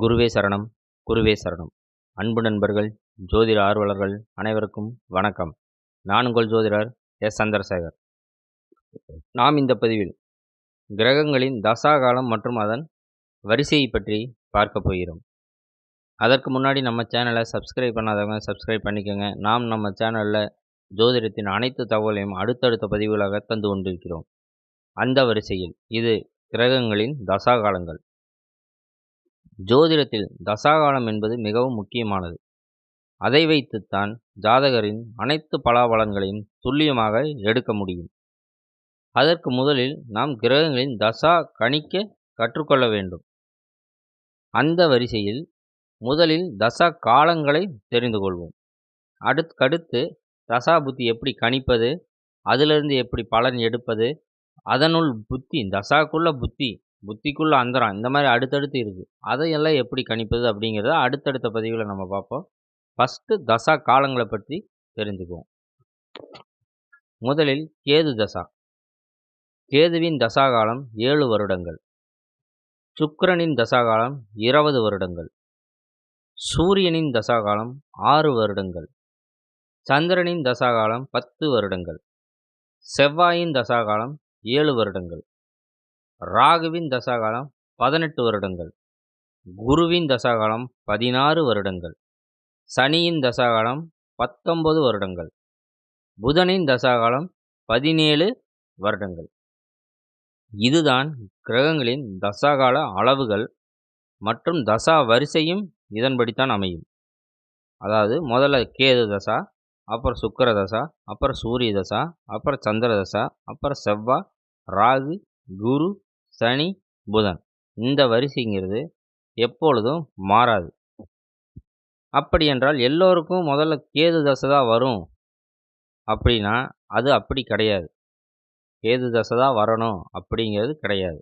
குருவே சரணம் குருவே சரணம். அன்பு நண்பர்கள் ஜோதிட ஆர்வலர்கள் அனைவருக்கும் வணக்கம். நான் உங்கள் ஜோதிடர் எஸ். சந்திரசேகர். நாம் இந்த பதிவில் கிரகங்களின் தசாகாலம் மற்றும் அதன் வரிசையை பற்றி பார்க்க போகிறோம். அதற்கு முன்னாடி நம்ம சேனலை சப்ஸ்கிரைப் பண்ணாதவங்க சப்ஸ்கிரைப் பண்ணிக்கோங்க. நாம் நம்ம சேனலில் ஜோதிடத்தின் அனைத்து தகவலையும் அடுத்தடுத்த பதிவுகளாக தந்து கொண்டிருக்கிறோம். அந்த வரிசையில் இது கிரகங்களின் தசாகாலங்கள். ஜோதிடத்தில் தசாகாலம் என்பது மிகவும் முக்கியமானது. அதை வைத்துத்தான் ஜாதகரின் அனைத்து பலாபலன்களையும் துல்லியமாக எடுக்க முடியும். அதற்கு முதலில் நாம் கிரகங்களின் தசா கணிக்க கற்றுக்கொள்ள வேண்டும். அந்த வரிசையில் முதலில் தசா காலங்களை தெரிந்து கொள்வோம். அடுக்கடுத்து தசா புத்தி எப்படி கணிப்பது அதிலிருந்து எப்படி பலன் எடுப்பது அதனுள் புத்தி தசாக்குள்ள புத்தி புத்திக்குள்ள அந்தரம் இந்த மாதிரி அடுத்தடுத்து இருக்குது அதையெல்லாம் எப்படி கணிப்பது அப்படிங்கிறத அடுத்தடுத்த பதிவில் நம்ம பார்ப்போம். ஃபஸ்ட்டு தசா காலங்களை பற்றி தெரிஞ்சுக்குவோம். முதலில் கேது தசா. கேதுவின் தசா காலம் ஏழு வருடங்கள். சுக்கரனின் தசா காலம் இருபது வருடங்கள். சூரியனின் தசா காலம் ஆறு வருடங்கள். சந்திரனின் தசா காலம் பத்து வருடங்கள். செவ்வாயின் தசா காலம் ஏழு வருடங்கள். ராகுவின் தசாகாலம் பதினெட்டு வருடங்கள் குருவின் தசாகாலம் பதினாறு வருடங்கள் சனியின் தசாகாலம் பத்தொன்பது வருடங்கள் புதனின் தசாகாலம் பதினேழு வருடங்கள். இதுதான் கிரகங்களின் தசாகால அளவுகள் மற்றும் தசா வரிசையும் இதன்படித்தான் அமையும். அதாவது முதல்ல கேது தசா அப்புறம் சுக்கர தசா அப்புறம் சூரிய தசா அப்புறம் சந்திர தசா அப்புறம் செவ்வாய் ராகு குரு சனி புதன். இந்த வரிசைங்கிறது எப்பொழுதும் மாறாது. அப்படி என்றால் எல்லோருக்கும் முதல்ல கேது தசை தான் வரும். அப்படின்னா அது அப்படி கிடையாது. கேது தசை தான் வரணும் அப்படிங்கிறது கிடையாது.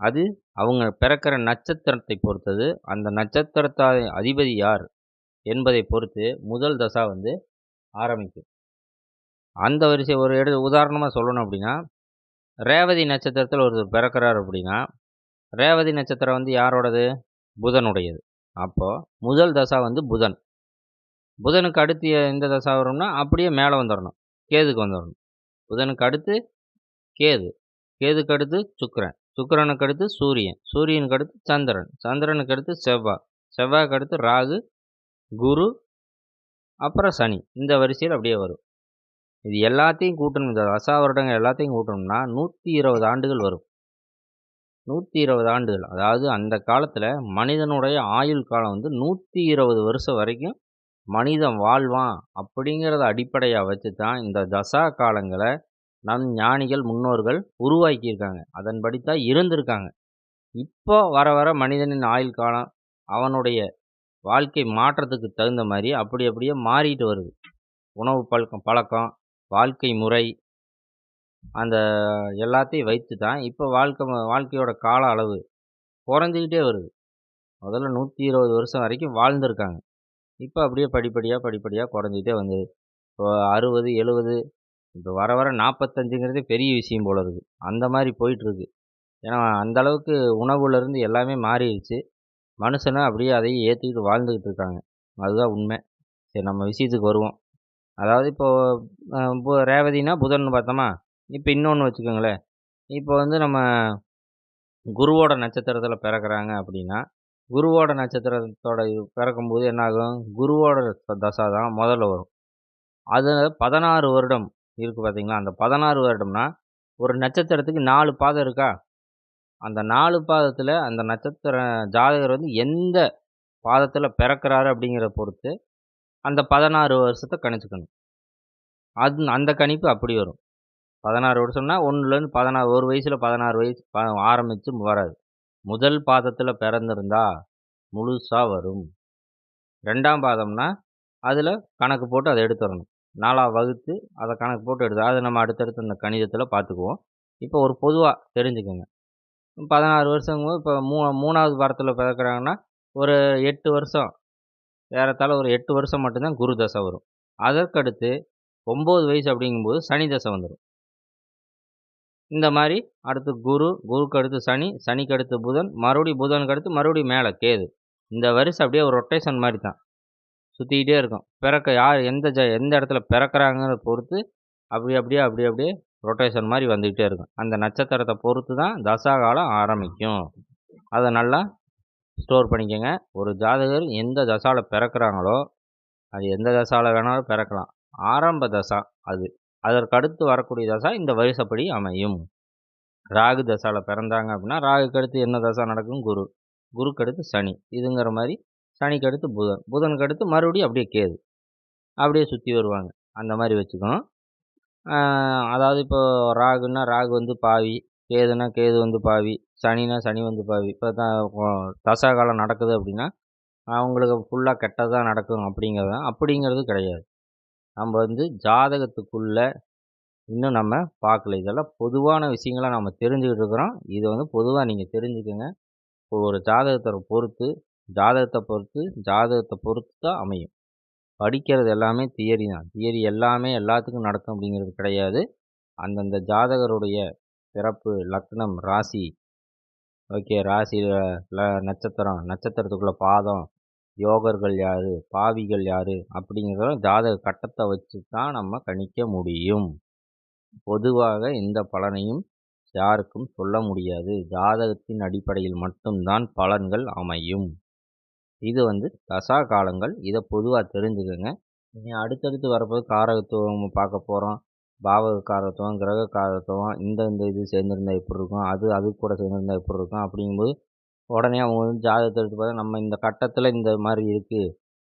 அது அவங்க பிறக்கிற நட்சத்திரத்தை பொறுத்தது. அந்த நட்சத்திரத்தை அதிபதி யார் என்பதை பொறுத்து முதல் தசா வந்து ஆரம்பிக்கும். அந்த வரிசை ஒரு எடு உதாரணமாக சொல்லணும் அப்படின்னா ரேவதி நட்சத்திரத்தில் ஒருத்தர் பிறக்கிறார் அப்படின்னா ரேவதி நட்சத்திரம் வந்து யாரோடது? புதனுடையது. அப்போது முதல் தசா வந்து புதன். புதனுக்கு அடுத்து எந்த தசா வரும்னா அப்படியே மேலே வந்துடணும் கேதுக்கு வந்துடணும் புதனுக்கு அடுத்து கேது. கேதுக்கு அடுத்து சுக்கரன். சுக்கரனுக்கு அடுத்து சூரியன். சூரியனுக்கு அடுத்து சந்திரன். சந்திரனுக்கு அடுத்து செவ்வாய் செவ்வாய்க்கு அடுத்து ராகு குரு அப்புறம் சனி. இந்த வரிசையில் அப்படியே வரும். இது எல்லாத்தையும் கூட்டணும். இந்த தசா வருடங்கள் எல்லாத்தையும் கூட்டணும்னா நூற்றி இருபது ஆண்டுகள் வரும். நூற்றி இருபது ஆண்டுகள். அதாவது அந்த காலத்தில் மனிதனுடைய ஆயுள் காலம் வந்து நூற்றி இருபது வருஷம் வரைக்கும் மனிதன் வாழ்வான் அப்படிங்கிறத அடிப்படையாக வச்சு தான் இந்த தசா காலங்களை நம் ஞானிகள் முன்னோர்கள் உருவாக்கியிருக்காங்க. அதன்படி தான் இருந்திருக்காங்க. இப்போ வர வர மனிதனின் ஆயுள் காலம் அவனுடைய வாழ்க்கை மாற்றத்துக்கு தகுந்த மாதிரி அப்படி அப்படியே மாறிட்டு வருது. உணவு பழக்கம் பழக்கம் வாழ்க்கை முறை அந்த எல்லாத்தையும் வைத்து தான் இப்போ வாழ்க்கை வாழ்க்கையோட கால அளவு குறைஞ்சிக்கிட்டே வருது. முதல்ல நூற்றி இருபது வருஷம் வரைக்கும் வாழ்ந்துருக்காங்க. இப்போ அப்படியே படிப்படியாக படிப்படியாக குறைஞ்சிக்கிட்டே வந்தது இப்போ அறுபது எழுபது இப்போ வர வர நாற்பத்தஞ்சுங்கிறதே பெரிய விஷயம் போல இருக்குது அந்த மாதிரி போயிட்டுருக்கு. ஏன்னா அந்த அளவுக்கு உணவுலேருந்து எல்லாமே மாறிடுச்சு. மனுஷனை அப்படியே அதையும் ஏற்றிக்கிட்டு வாழ்ந்துக்கிட்டு இருக்காங்க. அதுதான் உண்மை. சரி நம்ம விஷயத்துக்கு வருவோம். அதாவது இப்போது பு ரேவதினா புதன் பார்த்தோமா? இப்போ இன்னொன்று வச்சுக்கோங்களேன். இப்போ வந்து நம்ம குருவோட நட்சத்திரத்தில் பிறக்கிறாங்க அப்படின்னா குருவோட நட்சத்திரத்தோட பிறக்கும்போது என்னாகும்? குருவோட தசா தான் முதல்ல வரும். அது பதினாறு வருடம் இருக்குது பார்த்தீங்களா? அந்த பதினாறு வருடம்னா ஒரு நட்சத்திரத்துக்கு நாலு பாதம் இருக்கா? அந்த நாலு பாதத்தில் அந்த நட்சத்திர ஜாதகர் வந்து எந்த பாதத்தில் பிறக்கிறாரு அப்படிங்கிற பொறுத்து அந்த பதினாறு வருஷத்தை கணிச்சுக்கணும். அது அந்த கணிப்பு அப்படி வரும். பதினாறு வருஷம்னா ஒன்றுலேருந்து பதினாறு ஒரு வயசில் பதினாறு வயசு ப ஆரம்பித்து வராது. முதல் பாதத்தில் பிறந்திருந்தா முழுசாக வரும். ரெண்டாம் பாதம்னா அதில் கணக்கு போட்டு அதை எடுத்துடணும் நாலாக வகுத்து அதை கணக்கு போட்டு எடுத்து அதை நம்ம அடுத்தடுத்து அந்த கணிதத்தில் பார்த்துக்குவோம். இப்போ ஒரு பொதுவாக தெரிஞ்சுக்கோங்க. பதினாறு வருஷங்க இப்போ மூ மூணாவது வாரத்தில் பிறக்கிறாங்கன்னா ஒரு எட்டு வருஷம் ஏறத்தாழ ஒரு எட்டு வருஷம் மட்டும்தான் குரு தசை வரும். அதற்கடுத்து ஒம்பது வயசு அப்படிங்கும்போது சனி தசை வந்துடும் இந்த மாதிரி அடுத்து குரு குருக்கு அடுத்து சனி சனிக்கு அடுத்து புதன் மறுபடியும் புதனுக்கு அடுத்து மறுபடியும் மேலே கேது. இந்த வரிசை அப்படியே ஒரு ரொட்டேஷன் மாதிரி தான் சுற்றிக்கிட்டே இருக்கும். பிறக்க யார் எந்த ஜ எந்த இடத்துல பிறக்கிறாங்கிறத பொறுத்து அப்படி அப்படியே அப்படி அப்படியே ரொட்டேஷன் மாதிரி வந்துக்கிட்டே இருக்கும். அந்த நட்சத்திரத்தை பொறுத்து தான் தசா காலம் ஆரம்பிக்கும். அதை நல்லா ஸ்டோர் பண்ணிக்கோங்க. ஒரு ஜாதகர் எந்த தசாவில் பிறக்கிறாங்களோ அது எந்த தசாவில் வேணாலும் பிறக்கலாம். ஆரம்ப தசா அது. அதற்கு அடுத்து வரக்கூடிய தசா இந்த வரிசைப்படி அமையும். ராகு தசாவில் பிறந்தாங்க அப்படின்னா ராகுக்கு அடுத்து என்ன தசா நடக்கும்? குரு. குருக்கு அடுத்து சனி. இதுங்கிற மாதிரி சனிக்கு அடுத்து புதன். புதனுக்கு அடுத்து மறுபடியும் அப்படியே கேது. அப்படியே சுற்றி வருவாங்க. அந்த மாதிரி வச்சுக்கணும். அதாவது இப்போ ராகுன்னா ராகு வந்து பாவி. கேதுனா கேது வந்து பாவி சனினா சனி வந்து பாவி. இப்போ தான் தசா காலம் நடக்குது அப்படின்னா அவங்களுக்கு ஃபுல்லாக கெட்டதாக நடக்கும் அப்படிங்கிறது அப்படிங்கிறது கிடையாது. நம்ம வந்து ஜாதகத்துக்குள்ளே இன்னும் நம்ம பார்க்கல. இதெல்லாம் பொதுவான விஷயங்களை நம்ம தெரிஞ்சுக்கிட்டு இருக்கிறோம். இதை வந்து பொதுவாக நீங்கள் தெரிஞ்சுக்கோங்க. ஒரு ஜாதகத்தை பொறுத்து ஜாதகத்தை பொறுத்து ஜாதகத்தை பொறுத்து தான் அமையும். படிக்கிறது எல்லாமே தியரி தான். தியரி எல்லாமே எல்லாத்துக்கும் நடக்கும் அப்படிங்கிறது கிடையாது. அந்தந்த ஜாதகருடைய பிறப்பு லக்னம் ராசி. ஓகே ராசி ல நட்சத்திரம். நட்சத்திரத்துக்குள்ள பாதம். யோகர்கள் யார்? பாவிகள் யார்? அப்படிங்கிறத ஜாதக கட்டத்தை வச்சு தான் நம்ம கணிக்க முடியும். பொதுவாக எந்த பலனையும் யாருக்கும் சொல்ல முடியாது. ஜாதகத்தின் அடிப்படையில் மட்டும்தான் பலன்கள் அமையும். இது வந்து தசா காலங்கள். இதை பொதுவாக தெரிஞ்சுக்கோங்க. இனி அடுத்தடுத்து வரப்போது காரகத்துவம் பார்க்க போகிறோம் பாவக காரகத்துவம் கிரக இந்த இந்த இது சேர்ந்துருந்தா எப்படி இருக்கும் அது அது கூட சேர்ந்துருந்தா எப்படி இருக்கும் அப்படிங்கும்போது உடனே அவங்க வந்து ஜாதகத்தை எடுத்து பார்த்தா நம்ம இந்த கட்டத்தில் இந்த மாதிரி இருக்குது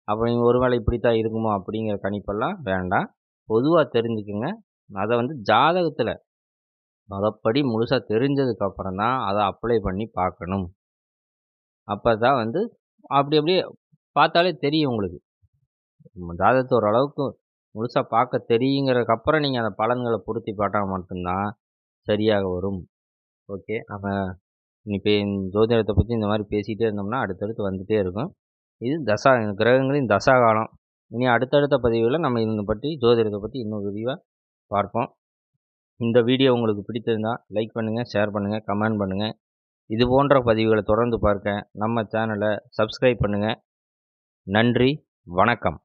அப்படிங்க ஒருவேளை இப்படித்தான் இருக்குமோ அப்படிங்கிற கணிப்பெல்லாம் வேண்டாம். பொதுவாக தெரிஞ்சுக்கோங்க. அதை வந்து ஜாதகத்தில் மதப்படி முழுசாக தெரிஞ்சதுக்கப்புறம் தான் அதை அப்ளை பண்ணி பார்க்கணும். அப்போ தான் வந்து அப்படி அப்படியே பார்த்தாலே தெரியும் உங்களுக்கு. ஜாதகத்தை ஓரளவுக்கு முழுசாக பார்க்க தெரியுங்கிறதுக்கப்புறம் நீங்கள் அந்த பலன்களை பொருத்தி பார்த்தா மட்டும்தான் சரியாக வரும். ஓகே நம்ம இப்போ ஜோதிடத்தை பற்றி இந்த மாதிரி பேசிகிட்டே இருந்தோம்னா அடுத்தடுத்து வந்துகிட்டே இருக்கும். இது தசா கிரகங்களின் தசா காலம். இனி அடுத்தடுத்த பதிவில் நம்ம இதை பற்றி ஜோதிடத்தை பற்றி இன்னும் விரிவாக பார்ப்போம். இந்த வீடியோ உங்களுக்கு பிடித்திருந்தால் லைக் பண்ணுங்கள் ஷேர் பண்ணுங்கள் கமெண்ட் பண்ணுங்கள் இது போன்ற பதிவுகளை தொடர்ந்து பார்க்க நம்ம சேனலை சப்ஸ்கிரைப் பண்ணுங்கள் நன்றி வணக்கம்.